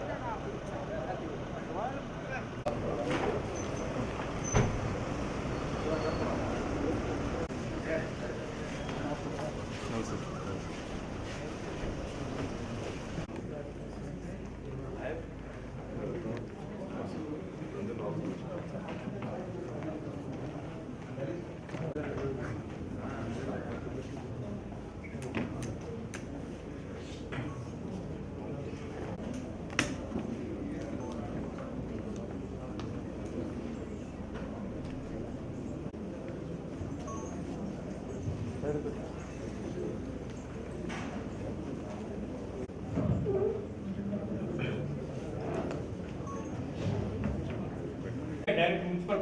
Direct municipal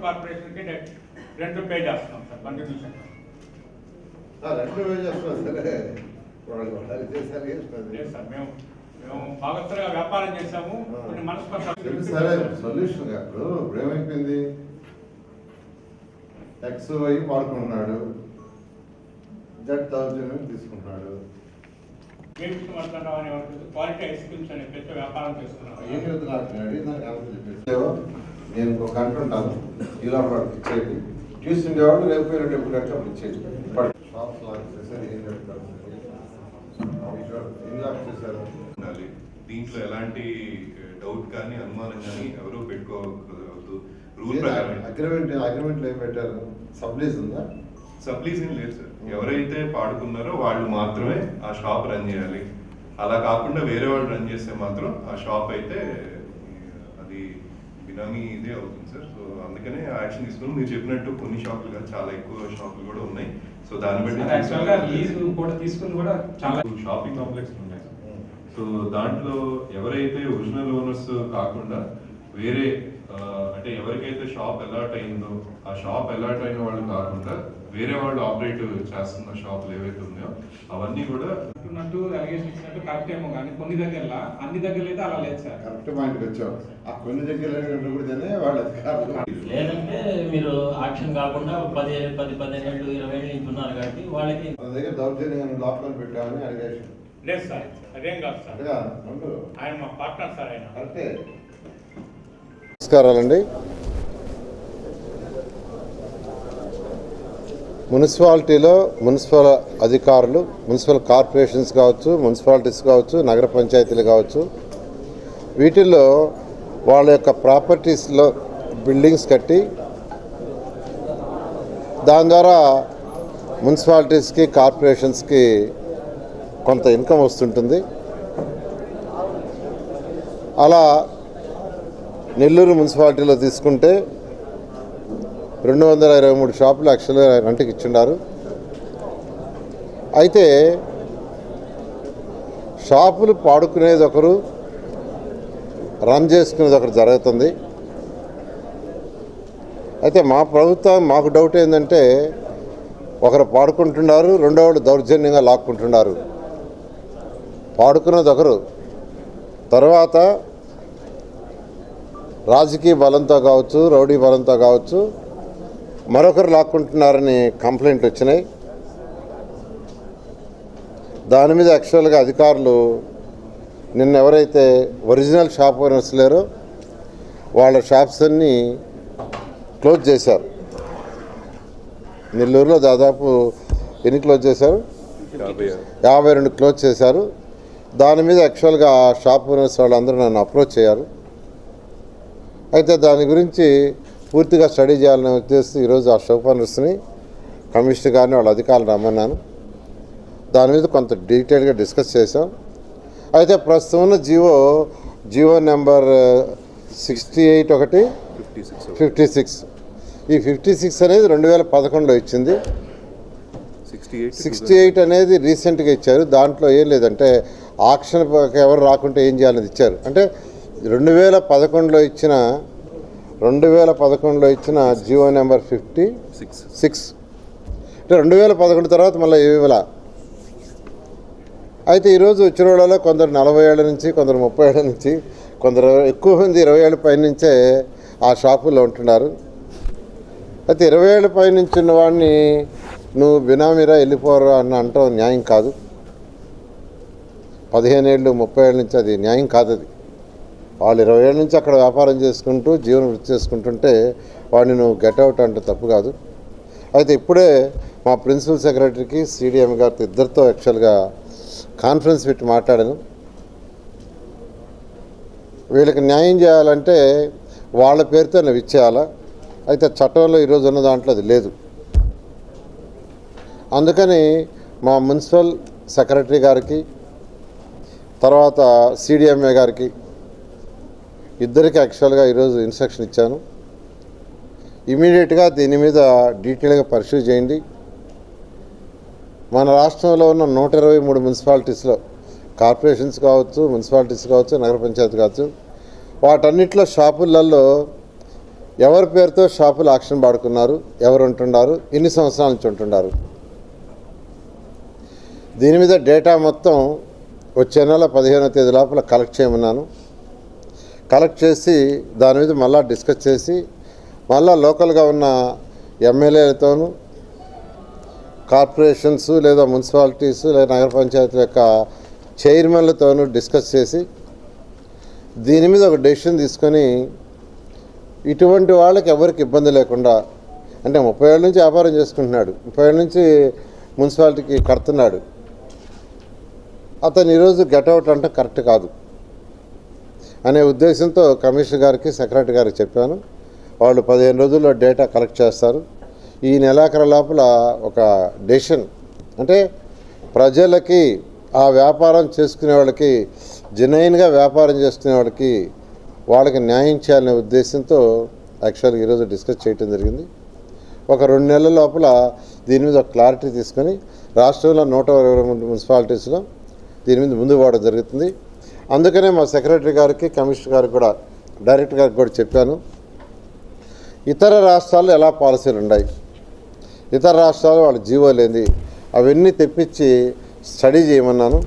కార్పొరేషన్కి రెండు pay చేస్తున్నాం సార్ కంట్రిబ్యూషన్ రెండు వేలు చేస్తున్నారు సరే. మేము మేము వ్యాపారం కొన్ని సరే సొల్యూషన్ ఇప్పుడు ఏమైపోయింది? ఎక్స్ వై వాడుకుంటున్నాడు. జెడ్ థౌజండ్ తీసుకుంటున్నాడు. చేస్తున్నాం. ఏం చెప్తున్నాడు చెప్పేసి నేను ఒక అంటుంటాను ఇలా ఇచ్చేది చూస్తుండేవాడు రేపు కట్టి అప్పుడు ఇచ్చేది షాప్స్ లాక్ చేశారు ఏం చెప్తారు? ఏం చేశారు? దీంట్లో ఎలాంటి డౌట్ కానీ అనుమానం కానీ ఎవరు పెట్టుకోవద్దు. రూల్ ప్రకారం. అగ్రిమెంట్ అగ్రిమెంట్లో ఏం పెట్టారు? సబ్లీజ్ ఉందా? సప్లీస్ ఏం లేదు సార్ ఎవరైతే పాడుకున్నారో వాళ్ళు మాత్రమే ఆ షాప్ రన్ చేయాలి. అలా కాకుండా వేరే వాళ్ళు రన్ చేస్తే మాత్రం ఆ షాప్ అయితే అది బినామీ ఇదే అవుతుంది సార్ అందుకనే యాక్షన్ తీసుకుని మీరు చెప్పినట్టు కొన్ని షాపులు కాదు చాలా ఎక్కువ షాపులు కూడా ఉన్నాయి. సో దాన్ని బట్టి కూడా తీసుకుంది కూడా చాలా షాపింగ్ కాంప్లెక్స్ ఉన్నాయి. సో దాంట్లో ఎవరైతే ఒరిజినల్ ఓనర్స్ కాకుండా వేరే అంటే ఎవరికైతే షాప్ అలాట్ అయిందో ఆ షాప్ అలాట్ అయిన వాళ్ళు కాకుండా వేరే వాళ్ళు ఆపరేట్ చేస్తున్న షాపులు ఏవైతే ఉన్నాయో అవన్నీ కూడా అంటున్నట్టు అలిగేషన్ ఇచ్చినట్టు కరెక్ట్ ఏమో కానీ కొన్ని దగ్గరలో అన్ని దగ్గరలో అయితే అలా లేదు సార్. కరెక్ట్ పాయింట్కి వచ్చావు. ఆ కొన్ని దగ్గర కూడానే వాళ్ళ అధికారులు లేదంటే మీరు ఆక్షన్ కాకుండా పది పది పదిహేను ఇరవై ఏళ్ళు నుంచి ఉన్నారు కాబట్టి వాళ్ళకి మన దగ్గర దౌర్జన్యం లాక్కొని పెట్టామని అలిగేషన్ లేదు సార్ అదేం కాదు సార్. ఆయన మా పార్ట్నర్ సార్ ఆయన. కరెక్టే నమస్కారాలండి. మున్సిపాలిటీలో మున్సిపల్ అధికారులు మున్సిపల్ కార్పొరేషన్స్ కావచ్చు మున్సిపాలిటీస్ కావచ్చు నగర పంచాయతీలు కావచ్చు వీటిల్లో వాళ్ళ యొక్క ప్రాపర్టీస్లో బిల్డింగ్స్ కట్టి దాని ద్వారా మున్సిపాలిటీస్కి కార్పొరేషన్స్కి కొంత ఇన్కమ్ వస్తుంటుంది. అలా నెల్లూరు మున్సిపాలిటీలో తీసుకుంటే రెండు వందల ఇరవై మూడు షాపులు యాక్చువల్గా రెంట్కి ఇచ్చిండారు. అయితే షాపులు పాడుకునేది ఒకరు రన్ చేసుకునేది ఒకరు జరుగుతుంది. అయితే మా ప్రభుత్వం మాకు డౌట్ ఏంటంటే ఒకరు పాడుకుంటున్నారు రెండో వాళ్ళు దౌర్జన్యంగా లాక్కుంటున్నారు. పాడుకున్నది ఒకరు. తర్వాత రాజకీయ బలంతో కావచ్చు రౌడీ బలంతో కావచ్చు మరొకరు లాక్కుంటున్నారని కంప్లైంట్లు వచ్చినాయి. దాని మీద యాక్చువల్గా అధికారులు నిన్న ఎవరైతే ఒరిజినల్ షాప్ ఓనర్స్ లేరో వాళ్ళ షాప్స్ అన్నీ క్లోజ్ చేశారు. నెల్లూరులో దాదాపు ఎన్ని క్లోజ్ చేశారు? యాభై రెండు క్లోజ్ చేశారు. దాని మీద యాక్చువల్గా షాప్ ఓనర్స్ వాళ్ళందరూ నన్ను అప్రోచ్ అయ్యారు. అయితే దాని గురించి పూర్తిగా స్టడీ చేయాలనే ఉద్దేశం ఈరోజు ఆ షాప్ ఓనర్స్ని కమిషనర్ గారిని వాళ్ళ అధికారులు రమ్మన్నాను. దాని మీద కొంత డీటెయిల్గా డిస్కస్ చేశాం. అయితే ప్రస్తుతం ఉన్న Jio Jio number sixty eight ఒకటి ఫిఫ్టీ సిక్స్. ఈ ఫిఫ్టీ సిక్స్ అనేది రెండు వేల పదకొండులో ఇచ్చింది. సిక్స్టీ ఎయిట్ అనేది రీసెంట్గా ఇచ్చారు. దాంట్లో ఏం లేదంటే ఆక్షన్ ఎవరు రాకుంటే ఏం చేయాలని ఇచ్చారు. అంటే రెండు వేల పదకొండులో ఇచ్చిన రెండు వేల పదకొండులో ఇచ్చిన Jio number fifty six six. అంటే రెండు వేల పదకొండు తర్వాత మళ్ళీ ఇవ్వాల. అయితే ఈరోజు వచ్చిన వాళ్ళలో కొందరు నలభై ఏళ్ళ నుంచి కొందరు ముప్పై ఏళ్ళ నుంచి కొందరు ఎక్కువ మంది ఇరవై ఏళ్ళ పై నుంచే ఆ షాపుల్లో ఉంటున్నారు. అయితే ఇరవై ఏళ్ళ పై నుంచి ఉన్న వాడిని నువ్వు బినామీరా వెళ్ళిపోరా అని అంటాం న్యాయం కాదు. పదిహేను ఏళ్ళు ముప్పై ఏళ్ళ నుంచి అది న్యాయం కాదు అది వాళ్ళు ఇరవై ఏళ్ళ నుంచి అక్కడ వ్యాపారం చేసుకుంటూ జీవనం వృత్తి చేసుకుంటుంటే వాడిని నువ్వు గెట్ అవుట్ అంటే తప్పు కాదు. అయితే ఇప్పుడే మా ప్రిన్సిపల్ సెక్రటరీకి సిడిఎం గారితో ఇద్దరితో యాక్చువల్గా కాన్ఫరెన్స్ పెట్టి మాట్లాడాను. వీళ్ళకి న్యాయం చేయాలంటే వాళ్ళ పేరుతో నువ్వు ఇచ్చేయాలా అయితే చట్టంలో ఈరోజు ఉన్న దాంట్లో అది లేదు. అందుకని మా మున్సిపల్ సెక్రటరీ గారికి తర్వాత సిడిఎంఏ గారికి ఇద్దరికి యాక్చువల్గా ఈరోజు ఇన్స్ట్రక్షన్ ఇచ్చాను. ఇమీడియట్గా దీని మీద డీటెయిల్గా పర్సూ చేయండి. మన రాష్ట్రంలో ఉన్న నూట ఇరవై మూడు మున్సిపాలిటీస్లో కార్పొరేషన్స్ కావచ్చు మున్సిపాలిటీస్ కావచ్చు నగర పంచాయతీ కావచ్చు వాటన్నిటిలో షాపులలో ఎవరి పేరుతో షాపులు ఆక్షన్ పాడుకున్నారు ఎవరు ఉంటున్నారు ఎన్ని సంవత్సరాల నుంచి ఉంటున్నారు. దీని మీద డేటా మొత్తం వచ్చే నెల పదిహేనో తేదీ లోపల కలెక్ట్ చేయమన్నాను. కలెక్ట్ చేసి దాని మీద మళ్ళా డిస్కస్ చేసి మళ్ళా లోకల్గా ఉన్న ఎమ్మెల్యేలతోనూ కార్పొరేషన్స్ లేదా మున్సిపాలిటీస్ లేదా నగర పంచాయతీల యొక్క చైర్మన్లతోనూ డిస్కస్ చేసి దీని మీద ఒక డెసిషన్ తీసుకొని ఇటువంటి వాళ్ళకి ఎవరికి ఇబ్బంది లేకుండా అంటే ముప్పై ఏళ్ళ నుంచి వ్యాపారం చేసుకుంటున్నాడు ముప్పై ఏళ్ళ నుంచి మున్సిపాలిటీకి కడుతున్నాడు. అతను ఈరోజు గెట్అవుట్ అంటే కరెక్ట్ కాదు. అనే ఉద్దేశంతో కమిషనర్ గారికి సెక్రటరీ గారికి చెప్పాను. వాళ్ళు పదిహేను రోజుల్లో డేటా కలెక్ట్ చేస్తారు. ఈ నెలాఖరు లోపల ఒక డెసిషన్ అంటే ప్రజలకి ఆ వ్యాపారం చేసుకునే వాళ్ళకి జెన్యున్గా వ్యాపారం చేసుకునే వాళ్ళకి వాళ్ళకి న్యాయం చేయాలనే ఉద్దేశంతో యాక్చువల్గా ఈరోజు డిస్కస్ చేయటం జరిగింది. ఒక రెండు నెలల లోపల దీని మీద ఒక క్లారిటీ తీసుకొని రాష్ట్రంలో నూట మున్సిపాలిటీస్లో దీని మీద ముందు వాడడం జరుగుతుంది. అందుకనే మా సెక్రటరీ గారికి కమిషనర్ గారికి కూడా డైరెక్టర్ గారికి కూడా చెప్పాను. ఇతర రాష్ట్రాల్లో ఎలా పాలసీలు ఉన్నాయి ఇతర రాష్ట్రాలు వాళ్ళ జీవో లేనిది. అవన్నీ తెప్పించి స్టడీ చేయమన్నాను.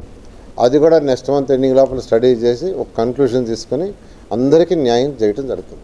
అది కూడా నెక్స్ట్ మంత్ ఎండింగ్ లోపల స్టడీ చేసి ఒక కన్క్లూషన్ తీసుకొని అందరికీ న్యాయం చేయటం జరుగుతుంది.